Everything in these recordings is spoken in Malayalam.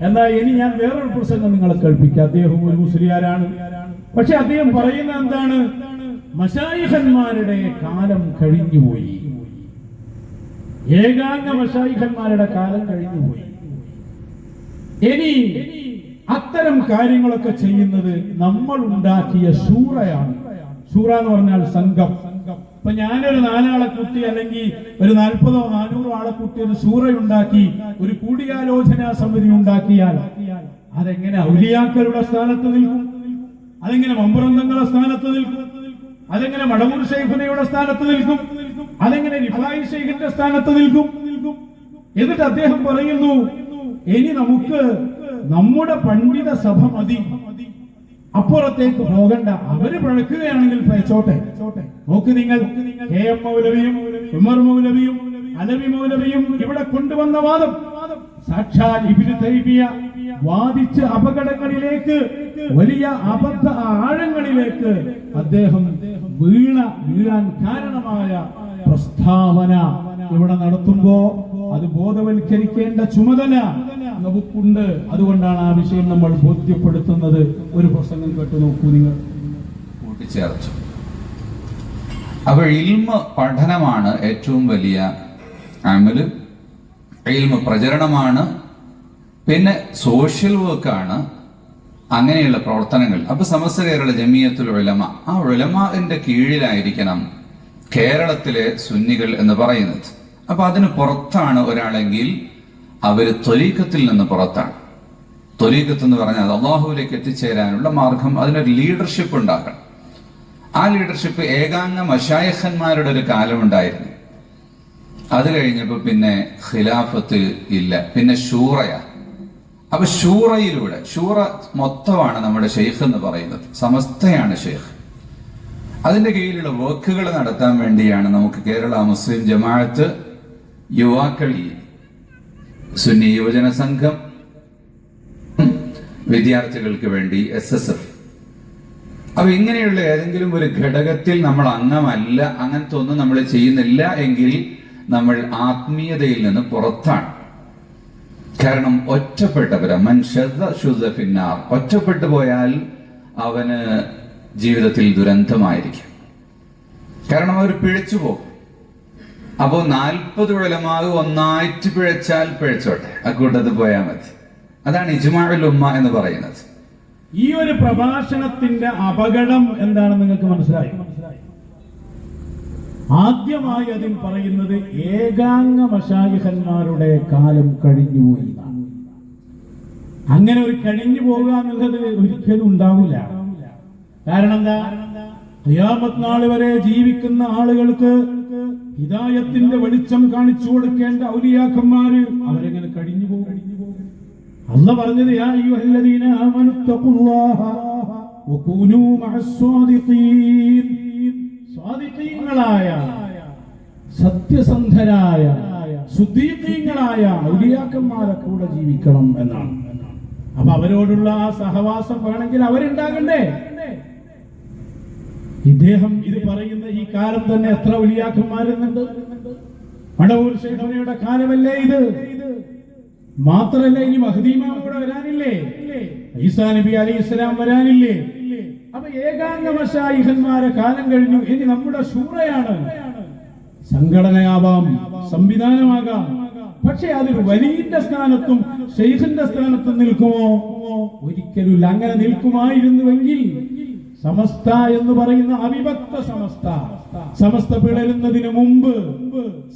എന്നാൽ ഇനി ഞാൻ വേറൊരു പ്രസംഗം നിങ്ങളെ കേൾപ്പിക്കാം. അദ്ദേഹം ഒരു മുസ്ലിയാരാണ്. പക്ഷെ അദ്ദേഹം പറയുന്ന എന്താണ്? മഷായിഖന്മാരുടെ കാലം കഴിഞ്ഞുപോയി. ഏകാംഗ മഷായിഖന്മാരുടെ കാലം കഴിഞ്ഞുപോയി. ഇനി അത്തരം കാര്യങ്ങളൊക്കെ ചെയ്യുന്നത് നമ്മൾ ഉണ്ടാക്കിയ ശൂറയാണ് ശൂറ എന്ന് പറഞ്ഞാൽ സംഘം. ഇപ്പൊ ഞാനൊരു നാലാളെ കുട്ടി അല്ലെങ്കിൽ ഒരു നാൽപ്പതോ നാനൂറോ ആളെ കുട്ടി ഒരു സൂറയുണ്ടാക്കി ഒരു കൂടിയാലോചന സമിതി ഉണ്ടാക്കിയാൽ അതെങ്ങനെ ഔലിയാക്കളുടെ സ്ഥാനത്ത് നിൽക്കും? അതെങ്ങനെ മമ്പുറന്തങ്ങളുടെ സ്ഥാനത്ത് നിൽക്കും? അതെങ്ങനെ മടമൂർ ഷെയ്ഖിനയുടെ സ്ഥാനത്ത് നിൽക്കും? അതെങ്ങനെ റിഫായി ഷെയ്ഖിന്റെ സ്ഥാനത്ത് നിൽക്കും? എന്നിട്ട് അദ്ദേഹം പറയുന്നു ഇനി നമുക്ക് നമ്മുടെ പണ്ഡിത സഭ മതി. അപ്പുറത്തേക്ക് പോകണ്ട. അവർ പിഴക്കുകയാണെങ്കിൽ പയച്ചോട്ടെ നോക്ക് നിങ്ങൾ. കെ എം മൗലവിയും ഉമർ മൗലവിയും അലവി മൗലവിയും ഇവിടെ കൊണ്ടുവന്ന വാദം. സാക്ഷാൽ ഇബിന് തൈബിയ വാദിച്ച് അപകടങ്ങളിലേക്ക് വലിയ അബദ്ധ ആഴങ്ങളിലേക്ക് അദ്ദേഹം വീണ വീഴാൻ കാരണമായ പ്രസ്താവന ഇവിടെ നടത്തുമ്പോ അത് ബോധവൽക്കരിക്കേണ്ട ചുമതല നമുക്കുണ്ട് അതുകൊണ്ടാണ് ആ വിഷയം നമ്മൾ ബോധ്യപ്പെടുത്തുന്നത്. ഒരു പ്രസംഗം കേട്ടു നോക്കൂ നിങ്ങൾ. കൂട്ടിച്ചേർത്തു. അപ്പോൾ ഇൽമ പഠനമാണ് ഏറ്റവും വലിയ അമൽ. ഇൽമ പ്രചരണമാണ്. പിന്നെ സോഷ്യൽ വർക്കാണ്. അങ്ങനെയുള്ള പ്രവർത്തനങ്ങൾ. അപ്പൊ സമസ്ത കേരള ജമിയത്തുൽ ഉലമ ആ ഉലമാന്റെ കീഴിലായിരിക്കണം കേരളത്തിലെ സുന്നികൾ എന്ന് പറയുന്നത്. അപ്പൊ അതിന് പുറത്താണ് ഒരാളെങ്കിൽ അവർ ത്വരീക്കത്തിൽ നിന്ന് പുറത്താണ്. ത്വരീക്കത്ത് എന്ന് പറഞ്ഞാൽ അള്ളാഹുവിലേക്ക് എത്തിച്ചേരാനുള്ള മാർഗം അതിനൊരു ലീഡർഷിപ്പ് ഉണ്ടാക്കണം ആ ലീഡർഷിപ്പ് ഏകാംഗ മഷായഹന്മാരുടെ ഒരു കാലമുണ്ടായിരുന്നു. അത് കഴിഞ്ഞപ്പോൾ പിന്നെ ഖിലാഫത്ത് ഇല്ല. പിന്നെ ഷൂറയാ. അപ്പൊ ഷൂറയിലൂടെ ഷൂറ മൊത്തമാണ് നമ്മുടെ ഷെയ്ഖ് എന്ന് പറയുന്നത്. സമസ്തയാണ് ഷെയ്ഖ് അതിന്റെ കീഴിലുള്ള വർക്കുകൾ നടത്താൻ വേണ്ടിയാണ് നമുക്ക് കേരള മുസ്ലിം ജമാഅത്ത് യുവാക്കൾ ഈ സുന്നി യുവജന സംഘം വിദ്യാർത്ഥികൾക്ക് വേണ്ടി എസ് എസ് എഫ് അപ്പൊ ഇങ്ങനെയുള്ള ഏതെങ്കിലും ഒരു ഘടകത്തിൽ നമ്മൾ അംഗമല്ല അങ്ങനത്തെ ഒന്നും നമ്മൾ ചെയ്യുന്നില്ല എങ്കിൽ നമ്മൾ ആത്മീയതയിൽ നിന്ന് പുറത്താണ്. കാരണം ഒറ്റപ്പെട്ടവരാ മൻഷദ ശുദ്ധ ഫിന്നാർ. ഒറ്റപ്പെട്ടു പോയാൽ അവന് ജീവിതത്തിൽ ദുരന്തമായിരിക്കും. കാരണം അവർ പിഴച്ചു പോകും അപ്പോൾ നാൽപ്പത് ഉലമാവ് ഒന്നായിട്ട് പിഴച്ചാൽ പിഴച്ചോട്ടെ. അക്കൂട്ടത്തിൽ പോയാൽ മതി. അതാണ് ഇജ്മാഉൽ ഉമ്മ എന്ന് പറയുന്നത്. ഈ ഒരു പ്രഭാഷണത്തിന്റെ അപകടം എന്താണെന്ന് നിങ്ങൾക്ക് മനസ്സിലായി? ആദ്യമായി അതിൽ പറയുന്നത് ഏകാംഗ മഷായിഹന്മാരുടെ കാലം കഴിഞ്ഞുപോയി. അങ്ങനെ ഒരു കഴിഞ്ഞു പോകുക എന്നുള്ളത് ഒരിക്കലും ഉണ്ടാവില്ല. കാരണം എന്താ? നാൾ വരെ ജീവിക്കുന്ന ആളുകൾക്ക് ഹിദായത്തിന്റെ വെളിച്ചം കാണിച്ചു കൊടുക്കേണ്ട ഔലിയാക്കന്മാര് അവരെങ്ങനെ കഴിഞ്ഞു പോകും? അല്ല പറഞ്ഞത് തഖുല്ലാഹ വകൂനൂ മഅസ്സാദിഖീൻ സ്വാദിഖീങ്ങളായ സത്യസന്ധരായ സുദ്ദീഖീങ്ങളായ ഔലിയാക്കന്മാരെ കൂടെ ജീവിക്കണം എന്നാണ്. അപ്പൊ അവരോടുള്ള ആ സഹവാസം വേണമെങ്കിൽ അവരുണ്ടാകണ്ടേ? ഇദ്ദേഹം ഇത് പറയുന്ന ഈ കാലം തന്നെ എത്ര ഔലിയാക്കന്മാരെന്നുണ്ട് മടവൂർ ശേഖരയുടെ കാലമല്ലേ ഇത്? മാത്രല്ല ഇനി മഹദീമാം കൂടെ വരാനില്ലേ? ഈസാ നബി അലൈഹി ഇസ്ലാം വരാനില്ലേ? അപ്പൊ ഏകാംഗമശായിഹന്മാരെ കാലം കഴിഞ്ഞു. ഇനി നമ്മുടെ ശൂറയാണ്. സംഘടനയാവാം സംവിധാനമാകാം. പക്ഷെ അതൊരു വലിയന്റെ സ്ഥാനത്തും ഷെയ്ഖിന്റെ സ്ഥാനത്തും നിൽക്കുമോ? ഒരിക്കലും അങ്ങനെ നിൽക്കുമായിരുന്നുവെങ്കിൽ സമസ്ത എന്ന് പറയുന്ന അവിഭക്ത സമസ്ത. സമസ്ത പിളരുന്നതിന് മുമ്പ്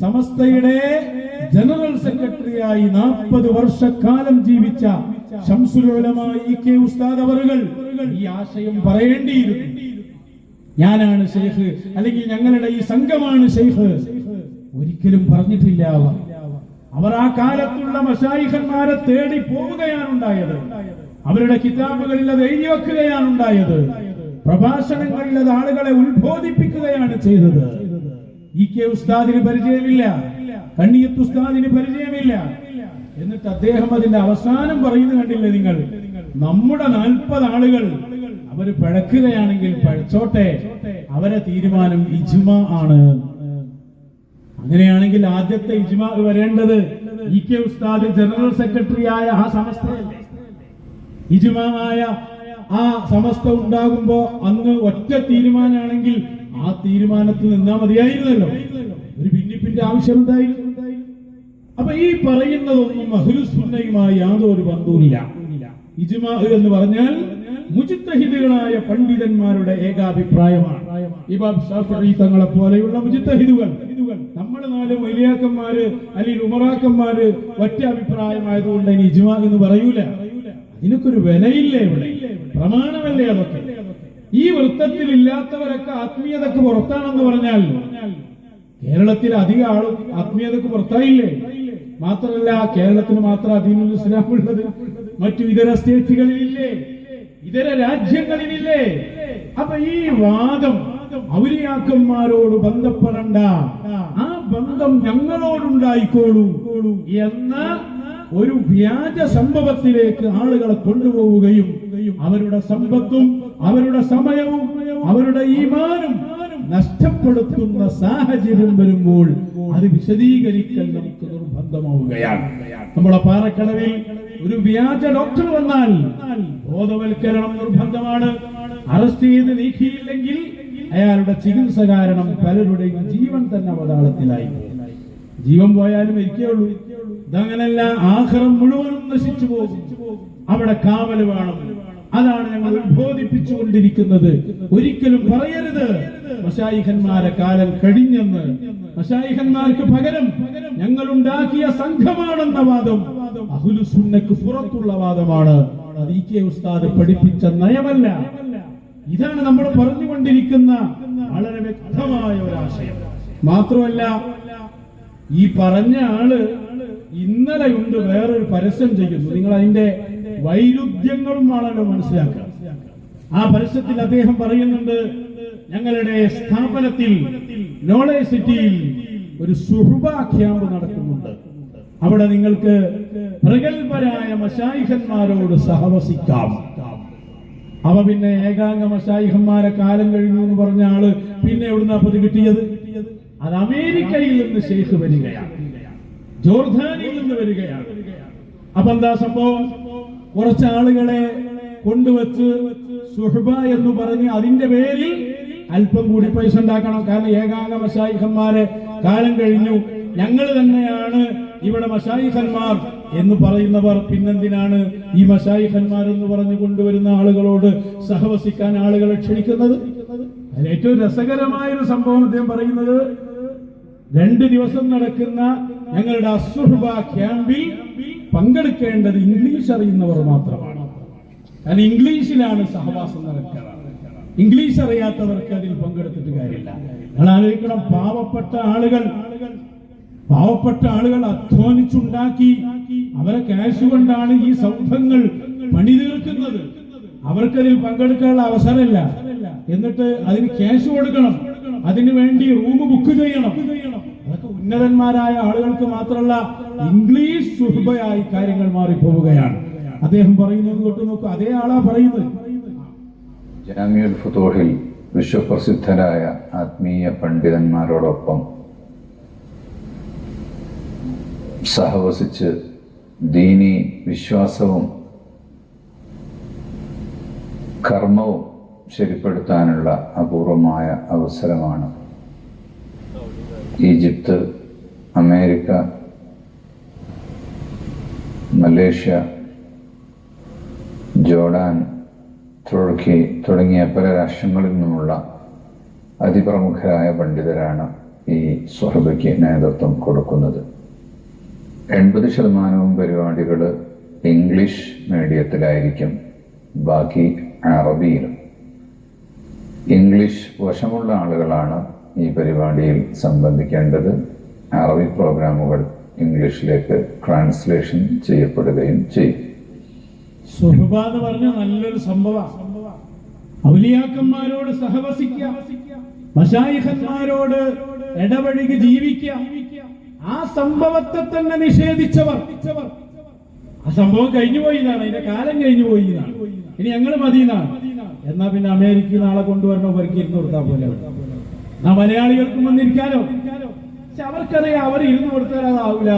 സമസ്തയുടെ ജനറൽ സെക്രട്ടറിയായി നാൽപ്പത് വർഷക്കാലം ജീവിച്ച ശംസുലോലമായി കെ ഉസ്താദ് അവറുകൾ ഈ ആശയം പറയേണ്ടിയിരുന്നു. ഞാനാണ് ഷെയ്ഖ് അല്ലെങ്കിൽ ഞങ്ങളുടെ ഈ സംഘമാണ് ഷെയ്ഖ് ഒരിക്കലും പറഞ്ഞിട്ടില്ല അവർ അവർ ആ കാലത്തുള്ള മഷായിഖന്മാരെ തേടി പോവുകയാണ് ഉണ്ടായത്. അവരുടെ കിതാബുകളിൽ അത് എഴുതി വെക്കുകയാണ് ഉണ്ടായത്. പ്രഭാഷണങ്ങളിൽ അത് ആളുകളെ ഉത്ബോധിപ്പിക്കുകയാണ് ചെയ്തത്. ഇ കെ ഉസ്താദിന് പരിചയമില്ല. കണ്ണിയത്ത് ഉസ്താദിന് പരിചയമില്ല. എന്നിട്ട് അദ്ദേഹം അതിന്റെ അവസാനം പറയുന്നു കണ്ടില്ലേ നിങ്ങൾ? നമ്മുടെ നാൽപ്പത് ആളുകൾ അവർ പഴക്കുകയാണെങ്കിൽ പഴച്ചോട്ടെ അവരെ തീരുമാനം ഇജ്മ ആണ്. അങ്ങനെയാണെങ്കിൽ ആദ്യത്തെ ഇജ്മ വരേണ്ടത് ഇ കെ ഉസ്താദ് ജനറൽ സെക്രട്ടറി ആയ ആ സമസ്തയല്ലേ? ഇജുമായ ആ സമസ്ത ഉണ്ടാകുമ്പോ അന്ന് ഒറ്റ തീരുമാനമാണെങ്കിൽ ആ തീരുമാനത്തിൽ നിന്നാ മതിയായിരുന്നല്ലോ. ഒരു ഭിന്നിപ്പിന്റെ ആവശ്യം ഉണ്ടായിരുന്നു അപ്പൊ ഈ പറയുന്നതൊന്നും അഹ്ലുസുന്നയുമായി യാതൊരു ബന്ധവുമില്ല. ഇജ്മാ എന്ന് പറഞ്ഞാൽ മുജിത്തഹിദുകളായ പണ്ഡിതന്മാരുടെ ഏകാഭിപ്രായമാണ്. ഷാഫിഈ തങ്ങളെ പോലെയുള്ള മുജിത്തഹിദുകൾ. നമ്മുടെ നാല് വലിയാക്കന്മാര് അല്ലെങ്കിൽ ഉമറാക്കന്മാര് ഒറ്റ അഭിപ്രായമായതുകൊണ്ട് ഇനി ഇജ്മാ എന്ന് പറയൂല. ഇതിനൊക്കെ ഒരു വിലയില്ലേ ഇവിടെ. പ്രമാണമല്ലേ അതൊക്കെ? ഈ വൃത്തത്തിൽ ഇല്ലാത്തവരൊക്കെ ആത്മീയതക്ക് പുറത്താണെന്ന് പറഞ്ഞാൽ കേരളത്തിൽ അധിക ആളും ആത്മീയതക്ക് പുറത്തായില്ലേ? മാത്രമല്ല കേരളത്തിന് മാത്രം അധീനുൽ ഇസ്ലാം ഉള്ളത് മറ്റു ഇതര സ്റ്റേറ്റുകളിലില്ലേ? ഇതര രാജ്യങ്ങളിലില്ലേ? അപ്പൊ ഈ വാദം ഔലിയാക്കന്മാരോട് ബന്ധപ്പെടണ്ട. ആ ബന്ധം ഞങ്ങളോടുണ്ടായിക്കോളൂ. എന്ന ഒരു വ്യാജ സംഭവത്തിലേക്ക് ആളുകളെ കൊണ്ടുപോവുകയും അവരുടെ സമ്പത്തും അവരുടെ സമയവും അവരുടെ ഈമാനും നഷ്ടപ്പെടുത്തുന്ന സാഹചര്യം വരുമ്പോൾ അത് വിശദീകരിക്കൽ നമുക്ക് നിർബന്ധമാവുകയാണ്. നമ്മുടെ പാറക്കടവിൽ ഒരു വ്യാജ ഡോക്ടർ വന്നാൽ ബോധവൽക്കരണം നിർബന്ധമാണ്. അറസ്റ്റ് ചെയ്ത് നീക്കിയില്ലെങ്കിൽ അയാളുടെ ചികിത്സ കാരണം പലരുടെയും ജീവൻ തന്നെ അവതാളത്തിലായി. ജീവൻ പോയാലും ഇരിക്കുകയുള്ളൂ ഇതങ്ങനല്ല ആഹ്റം മുഴുവനും നശിച്ചു പോകും. അവിടെ കാവൽ വേണം. അതാണ് ഞങ്ങൾ ഉത്ബോധിപ്പിച്ചുകൊണ്ടിരിക്കുന്നത്. ഒരിക്കലും പറയരുത്. മഷായിഖന്മാരെ കാലം കഴിഞ്ഞെന്ന്. മഷായിഖന്മാർക്ക് പകരം ഞങ്ങൾ ഉണ്ടാക്കിയ സംഘമാണെന്ന വാദം അഹുലുസുന്നക്ക് പുറത്തുള്ള വാദമാണ്. ഉസ്താദ് പഠിപ്പിച്ച നയമല്ല. ഇതാണ് നമ്മൾ പറഞ്ഞുകൊണ്ടിരിക്കുന്ന വളരെ വ്യക്തമായ ഒരാശയം മാത്രമല്ല ഈ പറഞ്ഞ ആൾ ഇന്നലെയുണ്ട് വേറൊരു പരസ്യം ചെയ്യുന്നു. നിങ്ങൾ അതിന്റെ വൈരുദ്ധ്യങ്ങളും വളരെ മനസ്സിലാക്കുക. ആ പരസ്യത്തിൽ അദ്ദേഹം പറയുന്നുണ്ട് ഞങ്ങളുടെ സ്ഥാപനത്തിൽ നോളേജ് സിറ്റിയിൽ ഒരു സുഹൃബ ക്യാമ്പ് നടക്കുന്നുണ്ട്. അവിടെ നിങ്ങൾക്ക് പ്രഗത്ഭരായ മഷായിഹന്മാരോട് സഹവസിക്കാം. അവ പിന്നെ ഏകാംഗ മഷായിഹന്മാരെ കാലം കഴിഞ്ഞു എന്ന് പറഞ്ഞ ആൾ പിന്നെ എവിടുന്നാ അത് കിട്ടിയത്? അത് അമേരിക്കയിൽ നിന്ന് ഷെയ്ഖ് വരികയാണ്. ജോർദാനിൽ നിന്ന് വരികയാണ്. അപ്പൊ എന്താ സംഭവം? കുറച്ച് ആളുകളെ കൊണ്ടുവച്ച് സുഹബ എന്ന് പറഞ്ഞ് അതിന്റെ പേരിൽ അല്പം കൂടി പൈസ ഉണ്ടാക്കണം. കാരണം ഏകാംഗ മശായിഖന്മാരെ കാലം കഴിഞ്ഞു. ഞങ്ങൾ തന്നെയാണ് ഇവിടെ മഷായിഖന്മാർ എന്ന് പറയുന്നവർ. പിന്നെന്തിനാണ് ഈ മഷായിഖന്മാർ എന്ന് പറഞ്ഞു കൊണ്ടുവരുന്ന ആളുകളോട് സഹവസിക്കാൻ ആളുകളെ ക്ഷണിക്കുന്നത്? അതിൽ രസകരമായ ഒരു സംഭവം അദ്ദേഹം പറയുന്നത് രണ്ട് ദിവസം നടക്കുന്ന ഞങ്ങളുടെ അസുഹബ ക്യാമ്പിൽ പങ്കെടുക്കേണ്ടത് ഇംഗ്ലീഷ് അറിയുന്നവർ മാത്രമാണ്. കാരണം ഇംഗ്ലീഷിലാണ് സഹവാസം നടക്കുക. ഇംഗ്ലീഷ് അറിയാത്തവർക്ക് അതിൽ പങ്കെടുത്തിട്ട് കാര്യമില്ല. നിങ്ങൾ ആലോചിക്കണം പാവപ്പെട്ട ആളുകൾ പാവപ്പെട്ട ആളുകൾ അധ്വാനിച്ചുണ്ടാക്കി അവരെ ക്യാഷ് കൊണ്ടാണ് ഈ സൗധങ്ങൾ പണി തീർക്കുന്നത്. അവർക്കതിൽ പങ്കെടുക്കാനുള്ള അവസരമില്ല. എന്നിട്ട് അതിന് ക്യാഷ് കൊടുക്കണം. അതിനു വേണ്ടി റൂം ബുക്ക് ചെയ്യണം. ഉന്നതന്മാരായ ആളുകൾക്ക് മാത്രമല്ല ഇംഗ്ലീഷ് സുഹൃബയായി കാര്യങ്ങൾ മാറിപ്പോവുകയാണ്. അദ്ദേഹം പറയുന്നത് തൊട്ട് നോക്കൂ അതേ ആളാ പറയുന്നത്. ജാമിയുൽ ഫുതൂഹിൽ വിശ്വപ്രസിദ്ധരായ ആത്മീയ പണ്ഡിതന്മാരോടൊപ്പം സഹവസിച്ച് ദീനി വിശ്വാസവും കർമ്മവും ശരിപ്പെടുത്താനുള്ള അപൂർവമായ അവസരമാണ് Egypt America Malaysia Jordan Turkey തുടങ്ങിയ പല രാഷ്ട്രങ്ങളിൽ നിന്നുമുള്ള അതിപ്രമുഖരായ പണ്ഡിതരാണ് ഈ സ്വഹബയ്ക്ക് നേതൃത്വം കൊടുക്കുന്നത്. എൺപത് ശതമാനവും പരിപാടികൾ ഇംഗ്ലീഷ് മീഡിയത്തിലായിരിക്കും ബാക്കി അറബിയിലും. ഇംഗ്ലീഷ് വശമുള്ള ആളുകളാണ് ഈ പരിപാടിയിൽ സംബന്ധിക്കേണ്ടത്. അറബി പ്രോഗ്രാമുകൾ ഇംഗ്ലീഷിലേക്ക് ട്രാൻസ്ലേഷൻ ചെയ്യപ്പെടുകയും ചെയ്യും. സുഹബ എന്ന് പറഞ്ഞ നല്ലൊരു സംഭവ. ഔലിയാക്കന്മാരോട് സഹവസിക്കാം മഷായിഖന്മാരോട് ഇടപഴകി ജീവിക്കാം ആ സംഭവത്തെ തന്നെ നിഷേധിച്ചവർ. ആ സംഭവം കഴിഞ്ഞു പോയിന്നാണ് അതിന്റെ കാലം കഴിഞ്ഞു പോയതാണ് ഇനി ഞങ്ങൾ മതിയെന്നാണ് എന്നാ പിന്നെ അമേരിക്ക നാളെ കൊണ്ടുവരണോ? പരിക്കിരുന്ന് കൊടുത്താൽ പോലെ മലയാളികൾക്കും വന്നിരിക്കാലോ? പക്ഷെ അവർക്കറിയാം അവർ ഇരുന്ന് കൊടുത്താൽ അതാവില്ല